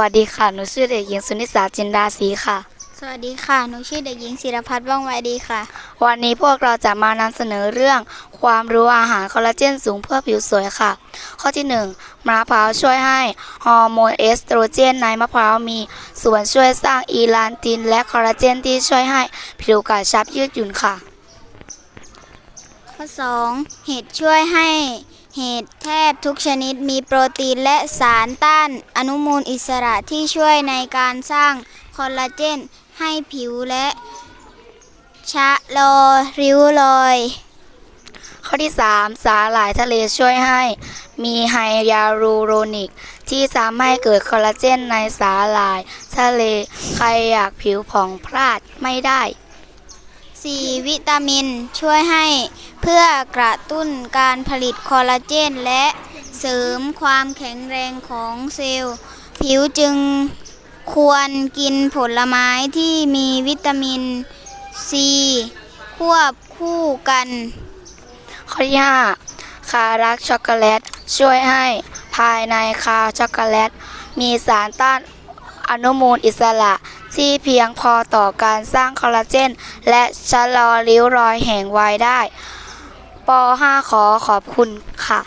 วัสดีค่ะ หนูชื่อเด็กหญิงสุนิสาจินดาศรีค่ะ สวัสดีค่ะ หนูชื่อเด็กหญิงศิรพัฒน์ว่องไวดีค่ะ วันนี้พวกเราจะมานำเสนอเรื่อง ความรู้อาหารคอลลาเจนสูงเพื่อผิวสวยค่ะ ข้อที่ 1 มะพร้าวช่วยให้ฮอร์โมนเอสโตรเจนในมะพร้าวมีส่วนช่วยสร้างอีลานติน และคอลลาเจนที่ช่วยให้ผิวกระชับยืดหยุ่นค่ะ ข้อ 2 เห็ดช่วยให้ เห็ดแทบทุกชนิดมีโปรตีนและสารต้านอนุมูลอิสระที่ช่วยในการสร้างคอลลาเจนให้ผิวและชะลอริ้วรอย ข้อที่ 3 สาหร่ายทะเลช่วยให้ มีไฮยาลูโรนิก ที่ทำให้เกิดคอลลาเจนในสาหร่ายทะเล ใครอยากผิวผ่องพลาดไม่ได้ 4. วิตามินช่วยให้เพื่อกระตุ้นการผลิตคอลลาเจน และเสริมความแข็งแรงของเซลล์ ผิวจึงควรกินผลไม้ที่มีวิตามินซีควบคู่กัน ข้อที่5คารักช็อกโกแลต ช่วยให้ภายในคาช็อกโกแลต มีสารต้านอนุมูลอิสระ ที่เพียงพอต่อการสร้างคอลลาเจน และชะลอริ้วรอยแห่งวัยได้ ป .5 ขอขอบคุณค่ะ